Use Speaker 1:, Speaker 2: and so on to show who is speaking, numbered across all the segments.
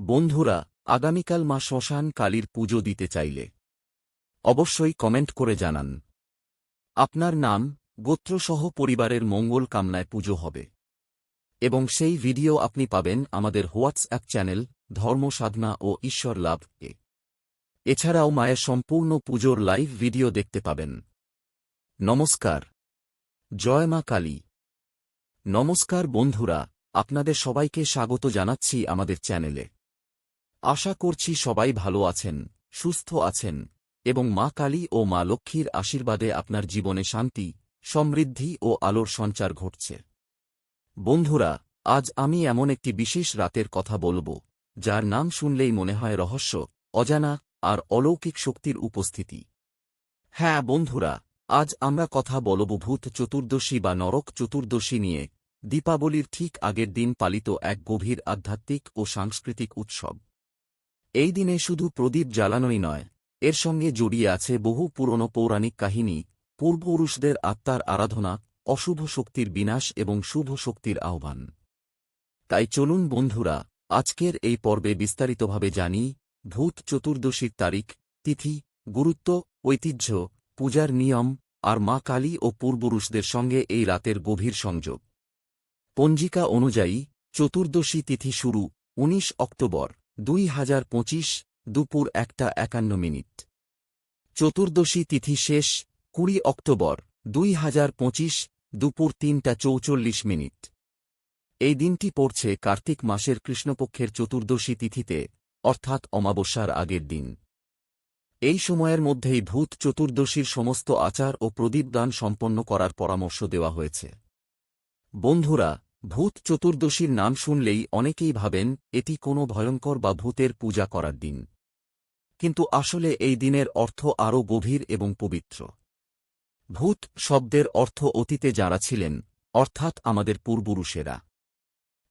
Speaker 1: বন্ধুরা, আগামীকাল মা শ্মশান কালীর পুজো দিতে চাইলে অবশ্যই কমেন্ট করে জানান। আপনার নাম, গোত্রসহ পরিবারের মঙ্গল কামনায় পুজো হবে। এবং সেই ভিডিও আপনি পাবেন আমাদের হোয়াটসঅ্যাপ চ্যানেল, ধর্ম সাধনা ও ঈশ্বর লাভ এ। এছাড়াও মায়ের সম্পূর্ণ পুজোর লাইভ ভিডিও দেখতে পাবেন। নমস্কার। জয় মা কালী। নমস্কার বন্ধুরা, আপনাদের সবাইকে স্বাগত জানাচ্ছি আমাদের চ্যানেলে। আশা করছি সবাই ভালো আছেন, সুস্থ আছেন, এবং মা কালী ও মা লক্ষ্মীর আশীর্বাদে আপনার জীবনে শান্তি, সমৃদ্ধি ও আলোর সঞ্চার ঘটছে। বন্ধুরা, আজ আমি এমন একটি বিশেষ রাতের কথা বলব, যার নাম শুনলেই মনে হয় রহস্য, অজানা, আর অলৌকিক শক্তির উপস্থিতি। হ্যাঁ বন্ধুরা, আজ আমরা কথা বলব ভূত চতুর্দশী বা নরক চতুর্দশী নিয়ে, দীপাবলির ঠিক আগের দিন পালিত এক গভীর আধ্যাত্মিক ও সাংস্কৃতিক উৎসব। এই দিনে শুধু প্রদীপ জ্বালানোই নয়, এর সঙ্গে জড়িয়ে আছে বহু পুরনো পৌরাণিক কাহিনী, পূর্বপুরুষদের আত্মার আরাধনা, অশুভ শক্তির বিনাশ এবং শুভ শক্তির আহ্বান। তাই চলুন বন্ধুরা, আজকের এই পর্বে বিস্তারিতভাবে জানি, ভূত চতুর্দশীর তারিখ, তিথি, গুরুত্ব, ঐতিহ্য, পূজার নিয়ম, আর মা কালী ও পূর্বপুরুষদের সঙ্গে এই রাতের গভীর সংযোগ। পঞ্জিকা অনুযায়ী, চতুর্দশী তিথি শুরু ১৯ অক্টোবর। দুই হাজার পঁচিশ, দুপুর একটা একান্ন মিনিট। চতুর্দশী তিথি শেষ, কুড়ি অক্টোবর, দুই হাজার পঁচিশ, দুপুর তিনটা চৌচল্লিশ মিনিট। এই দিনটি পড়ছে কার্তিক মাসের কৃষ্ণপক্ষের চতুর্দশী তিথিতে, অর্থাৎ অমাবস্যার আগের দিন। এই সময়ের মধ্যেই ভূত চতুর্দশীর সমস্ত আচার ও প্রদীপদান সম্পন্ন করার পরামর্শ দেওয়া হয়েছে। বন্ধুরা ভূত চতুর্দশীর নাম শুনলেই অনেকেই ভাবেন, এটি কোনো ভয়ঙ্কর বা ভূতের পূজা করার দিন। কিন্তু আসলে এই দিনের অর্থ আরও গভীর এবং পবিত্র। ভূত শব্দের অর্থ অতীতে যাঁরা ছিলেন, অর্থাৎ আমাদের পূর্বপুরুষেরা।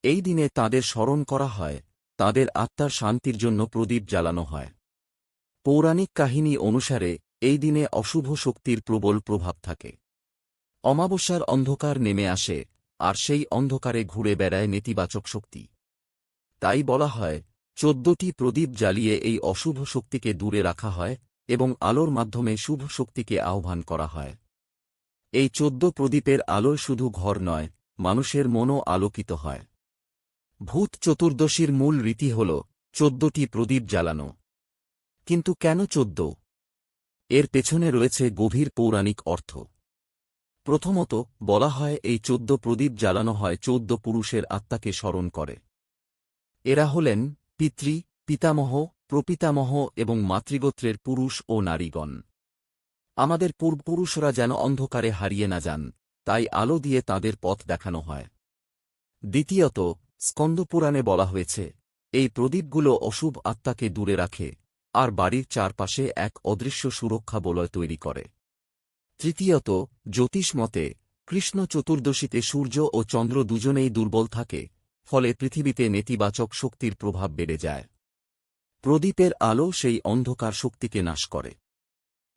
Speaker 1: এই দিনে তাদের স্মরণ করা হয়, তাদের আত্মার শান্তির জন্য প্রদীপ জ্বালানো হয়। পৌরাণিক কাহিনী অনুসারে, এই দিনে অশুভ শক্তির প্রবল প্রভাব থাকে। অমাবস্যার অন্ধকার নেমে আসে আর সেই অন্ধকারে ঘুরে বেড়ায় নেতিবাচক শক্তি। তাই বলা হয়, চোদ্দটি প্রদীপ জ্বালিয়ে এই অশুভ শক্তিকে দূরে রাখা হয় এবং আলোর মাধ্যমে শুভ শক্তিকে আহ্বান করা হয়। এই চোদ্দ প্রদীপের আলোয় শুধু ঘর নয়, মানুষের মনও আলোকিত হয়। ভূত চতুর্দশীর মূল রীতি হল, চোদ্দটি প্রদীপ জ্বালানো। কিন্তু কেন চোদ্দ? এর পেছনে রয়েছে গভীর পৌরাণিক অর্থ। প্রথমত বলা হয়, এই চোদ্দ প্রদীপ জ্বালানো হয়, চোদ্দ পুরুষের আত্মাকে স্মরণ করে। এরা হলেন পিতৃ, পিতামহ, প্রপিতামহ এবং মাতৃগোত্রের পুরুষ ও নারীগণ। আমাদের পূর্বপুরুষরা যেন অন্ধকারে হারিয়ে না যান, তাই আলো দিয়ে তাদের পথ দেখানো হয়। দ্বিতীয়ত, স্কন্দপুরাণে বলা হয়েছে, এই প্রদীপগুলো অশুভ আত্মাকে দূরে রাখে, আর বাড়ির চারপাশে এক অদৃশ্য সুরক্ষা বলয় তৈরি করে। তৃতীয়ত, জ্যোতিষ মতে, কৃষ্ণ চতুর্দশীতে সূর্য ও চন্দ্র দুজনেই দুর্বল থাকে, ফলে পৃথিবীতে নেতিবাচক শক্তির প্রভাব বেড়ে যায়। প্রদীপের আলো সেই অন্ধকার শক্তিকে নাশ করে।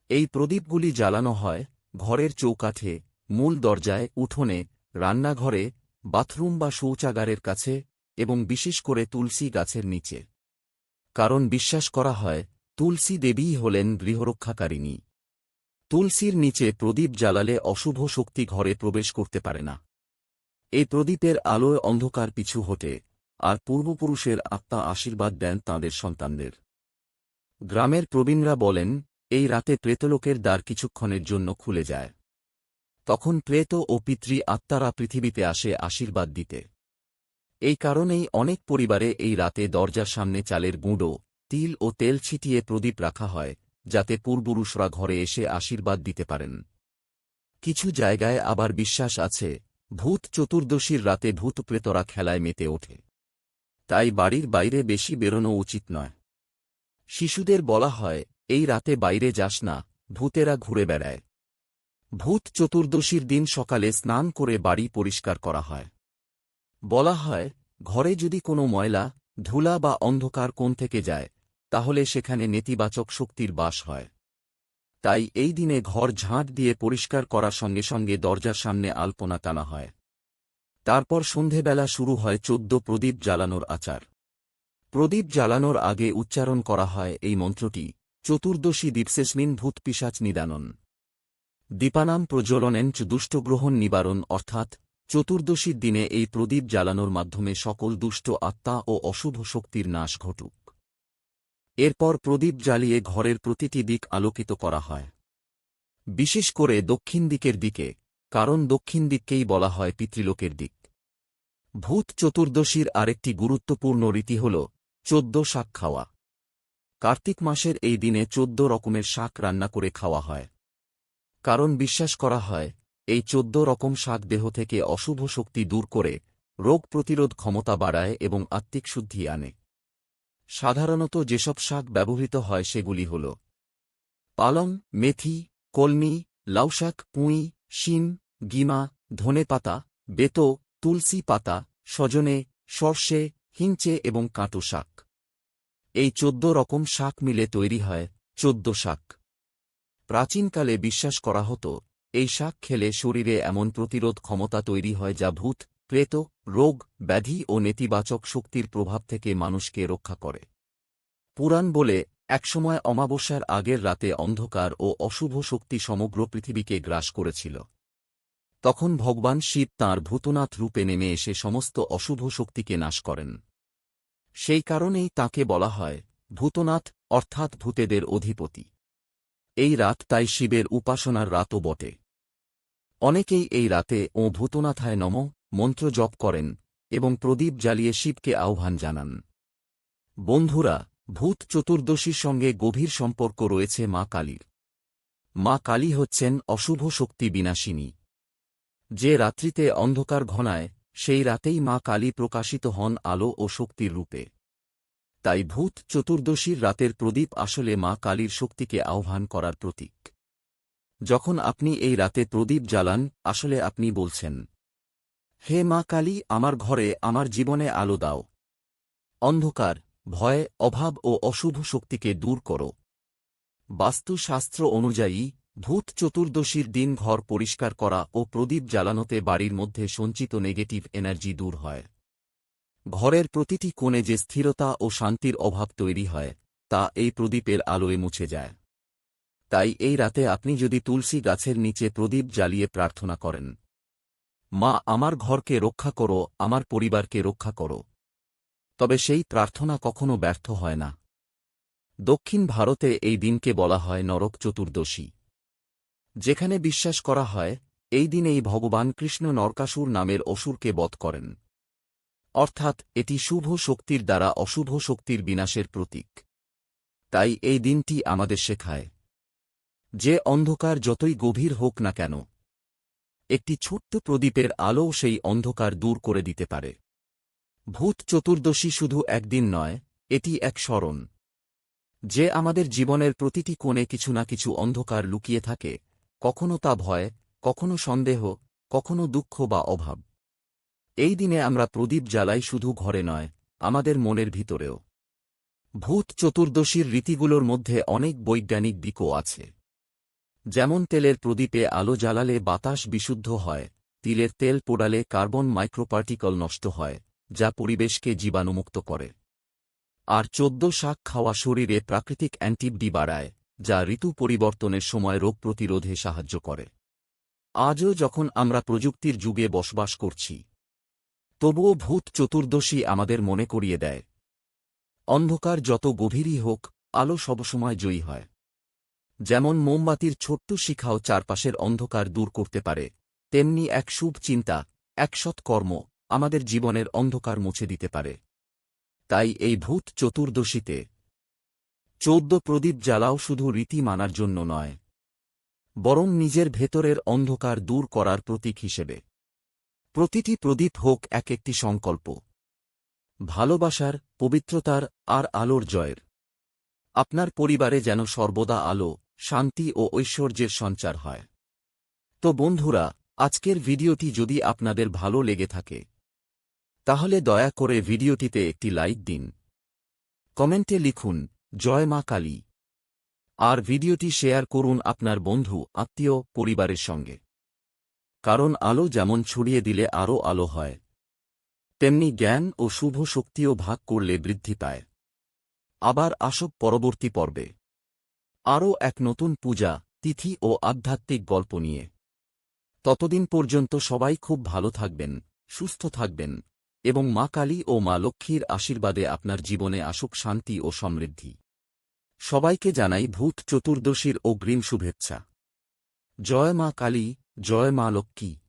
Speaker 1: এই প্রদীপগুলি জ্বালানো হয়, ঘরের চৌকাঠে, মূল দরজায়, উঠোনে, রান্নাঘরে, বাথরুম বা শৌচাগারের কাছে, এবং বিশেষ করে তুলসী গাছের নিচে। কারণ বিশ্বাস করা হয়, তুলসী দেবীই হলেন গৃহরক্ষাকারিণী। তুলসীর নিচে প্রদীপ জ্বালালে অশুভ শক্তি ঘরে প্রবেশ করতে পারে না। এই প্রদীপের আলোয় অন্ধকার পিছু হটে, আর পূর্বপুরুষের আত্মা আশীর্বাদ দেন তাঁদের সন্তানদের। গ্রামের প্রবীণরা বলেন, এই রাতে প্রেতলোকের দ্বার কিছুক্ষণের জন্য খুলে যায়। তখন প্রেত ও পিতৃ আত্মারা পৃথিবীতে আসে আশীর্বাদ দিতে। এই কারণেই অনেক পরিবারে এই রাতে দরজার সামনে চালের গুঁড়ো, তিল ও তেল ছিটিয়ে প্রদীপ রাখা হয়। যাতে পূর্বপুরুষরা ঘরে এসে আশীর্বাদ দিতে পারেন। কিছু জায়গায় আবার বিশ্বাস আছে, ভূত চতুর্দশীর রাতে ভূত প্রেতরা খেলায় মেতে ওঠে। তাই বাড়ির বাইরে বেশি বেরোনো উচিত নয়। শিশুদের বলা হয়, এই রাতে বাইরে যাস না, ভূতেরা ঘুরে বেড়ায়। ভূত চতুর্দশীর দিন সকালে স্নান করে বাড়ি পরিষ্কার করা হয়। বলা হয়, ঘরে যদি কোনো ময়লা, ধুলা বা অন্ধকার কোণ থেকে যায় তাহলে সেখানে নেতিবাচক শক্তির বাস হয়। তাই এই দিনে ঘর ঝাঁট দিয়ে পরিষ্কার করার সঙ্গে সঙ্গে দরজার সামনে আলপনা টানা হয়। তারপর সন্ধেবেলা শুরু হয় চোদ্দ প্রদীপ জ্বালানোর আচার। প্রদীপ জ্বালানোর আগে উচ্চারণ করা হয় এই মন্ত্রটি, চতুর্দশী দীপসেসমিন ভূত পিসাচ নিদানন। দীপানাম প্রজ্বলনেঞ্চ দুষ্টগ্রহণ নিবারণ অর্থাৎ, চতুর্দশীর দিনে এই প্রদীপ জ্বালানোর মাধ্যমে সকল দুষ্ট আত্মা ও অশুভ শক্তির নাশ ঘটুক। এরপর প্রদীপ জ্বালিয়ে ঘরের প্রতিটি দিক আলোকিত করা হয়। বিশেষ করে দক্ষিণ দিকের দিকে, কারণ দক্ষিণ দিককেই বলা হয় পিতৃলোকের দিক। ভূত চতুর্দশীর আরেকটি গুরুত্বপূর্ণ রীতি হল চোদ্দ শাক খাওয়া। কার্তিক মাসের এই দিনে চোদ্দ রকমের শাক রান্না করে খাওয়া হয়। কারণ বিশ্বাস করা হয়, এই চোদ্দ রকম শাক দেহ থেকে অশুভ শক্তি দূর করে রোগ প্রতিরোধ ক্ষমতা বাড়ায় এবং আত্মিক শুদ্ধি আনে। সাধারণত যেসব শাক ব্যবহৃত হয় সেগুলি হল পালং, মেথি, কলমি, লাউশাক, পুঁই, শিম, গিমা, ধনে পাতা, বেতো, তুলসী পাতা, সজনে, সর্ষে হিঞ্চে এবং কাঁটো শাক। এই চোদ্দ রকম শাক মিলে তৈরি হয়, চোদ্দ শাক। প্রাচীনকালে বিশ্বাস করা হতো, এই শাক খেলে শরীরে এমন প্রতিরোধ ক্ষমতা তৈরি হয় যা ভূত প্রেত রোগ, ব্যাধি ও নেতিবাচক শক্তির প্রভাব থেকে মানুষকে রক্ষা করে। পুরাণ বলে, একসময় অমাবস্যার আগের রাতে অন্ধকার ও অশুভ শক্তি সমগ্র পৃথিবীকে গ্রাস করেছিল। তখন ভগবান শিব তাঁর ভূতনাথ রূপে নেমে এসে সমস্ত অশুভ শক্তিকে নাশ করেন। সেই কারণেই তাকে বলা হয়, ভূতনাথ, অর্থাৎ ভূতেদের অধিপতি। এই রাত তাই শিবের উপাসনার রাতও বটে। অনেকেই এই রাতে, ও ভূতনাথায় নম মন্ত্র জপ করেন এবং প্রদীপ জ্বালিয়ে শিবকে আহ্বান জানান। বন্ধুরা, ভূত চতুর্দশীর সঙ্গে গভীর সম্পর্ক রয়েছে মা কালীর। মা কালী হচ্ছেন অশুভ শক্তি বিনাশিনী। যে রাত্রিতে অন্ধকার ঘনায়, সেই রাতেই মা কালী প্রকাশিত হন আলো ও শক্তির রূপে। তাই ভূত চতুর্দশীর রাতের প্রদীপ আসলে মা কালীর শক্তিকে আহ্বান করার প্রতীক। যখন আপনি এই রাতে প্রদীপ জ্বালান, আসলে আপনি বলছেন হে মা কালী, আমার ঘরে, আমার জীবনে আলো দাও। অন্ধকার, ভয়, অভাব ও অশুভ শক্তিকে দূর করো। বাস্তুশাস্ত্র অনুযায়ী, ভূত চতুর্দশীর দিন ঘর পরিষ্কার করা ও প্রদীপ জ্বালানোতে বাড়ির মধ্যে সঞ্চিত নেগেটিভ এনার্জি দূর হয়। ঘরের প্রতিটি কোণে যে স্থিরতা ও শান্তির অভাব তৈরি হয়, তা এই প্রদীপের আলোয় মুছে যায়। তাই এই রাতে আপনি যদি তুলসী গাছের নিচে প্রদীপ জ্বালিয়ে প্রার্থনা করেন। মা, আমার ঘরকে রক্ষা করো, আমার পরিবারকে রক্ষা করো। তবে সেই প্রার্থনা কখনো ব্যর্থ হয় না। দক্ষিণ ভারতে এই দিনকে বলা হয় নরক চতুর্দশী। যেখানে বিশ্বাস করা হয়, এই দিনেই ভগবান কৃষ্ণ নরকাসুর নামের অসুরকে বধ করেন। অর্থাৎ, এটি শুভ শক্তির দ্বারা অশুভ শক্তির বিনাশের প্রতীক। তাই এই দিনটি আমাদের শেখায়। যে অন্ধকার যতই গভীর হোক না কেন একটি ছোট্ট প্রদীপের আলো সেই অন্ধকার দূর করে দিতে পারে। ভূত চতুর্দশী শুধু একদিন নয়, এটি এক স্মরণ। যে আমাদের জীবনের প্রতিটি কোণে কিছু না কিছু অন্ধকার লুকিয়ে থাকে, কখনো তা ভয়, কখনো সন্দেহ, কখনো দুঃখ বা অভাব। এই দিনে আমরা প্রদীপ জ্বালাই শুধু ঘরে নয়, আমাদের মনের ভিতরেও। ভূত চতুর্দশীর রীতিগুলোর মধ্যে অনেক বৈজ্ঞানিক দিকও আছে। যেমন তেলের প্রদীপে আলো জ্বালালে বাতাস বিশুদ্ধ হয়, তিলের তেল পোড়ালে কার্বন মাইক্রোপার্টিকল নষ্ট হয়, যা পরিবেশকে জীবাণুমুক্ত করে। আর চোদ্দ শাক খাওয়া শরীরে প্রাকৃতিক অ্যান্টিবডি বাড়ায়, যা ঋতু পরিবর্তনের সময় রোগ প্রতিরোধে সাহায্য করে। আজও যখন আমরা প্রযুক্তির যুগে বসবাস করছি, তবুও ভূত চতুর্দশী আমাদের মনে করিয়ে দেয়। অন্ধকার যত গভীরই হোক, আলো সবসময় জয়ী হয়। যেমন মোমবাতির ছোট্ট শিখাও চারপাশের অন্ধকার দূর করতে পারে, তেমনি এক শুভ চিন্তা, এক সৎকর্ম আমাদের জীবনের অন্ধকার মুছে দিতে পারে। তাই এই ভূত চতুর্দশীতে চৌদ্দ প্রদীপ জ্বালাও শুধু রীতি মানার জন্য নয়, বরং নিজের ভেতরের অন্ধকার দূর করার প্রতীক হিসেবে। প্রতিটি প্রদীপ হোক এক একটি সংকল্প, ভালোবাসার, পবিত্রতার আর আলোর জয়ের। আপনার পরিবারে যেন সর্বদা আলো শান্তি ও ঐশ্বর্যের সঞ্চার হয়। তো বন্ধুরা, আজকের ভিডিওটি যদি আপনাদের ভালো লেগে থাকে, তাহলে দয়া করে ভিডিওটিতে একটি লাইক দিন। কমেন্টে লিখুন, জয় মা কালী। আর ভিডিওটি শেয়ার করুন আপনার বন্ধু, আত্মীয়, পরিবারের সঙ্গে। কারণ আলো যেমন ছড়িয়ে দিলে আরও আলো হয়, তেমনি জ্ঞান ও শুভ শক্তিও ভাগ করলে বৃদ্ধি পায়। আবার আসব পরবর্তী পর্বে। আরও এক নতুন পূজা, তিথি ও আধ্যাত্মিক গল্প নিয়ে। ততদিন পর্যন্ত সবাই খুব ভালো থাকবেন, সুস্থ থাকবেন, এবং মা কালী ও মা লক্ষ্মীর আশীর্বাদে আপনার জীবনে আসুক শান্তি ও সমৃদ্ধি। সবাইকে জানাই ভূত চতুর্দশীর অগ্রিম শুভেচ্ছা। জয় মা কালী, জয় মা লক্ষ্মী।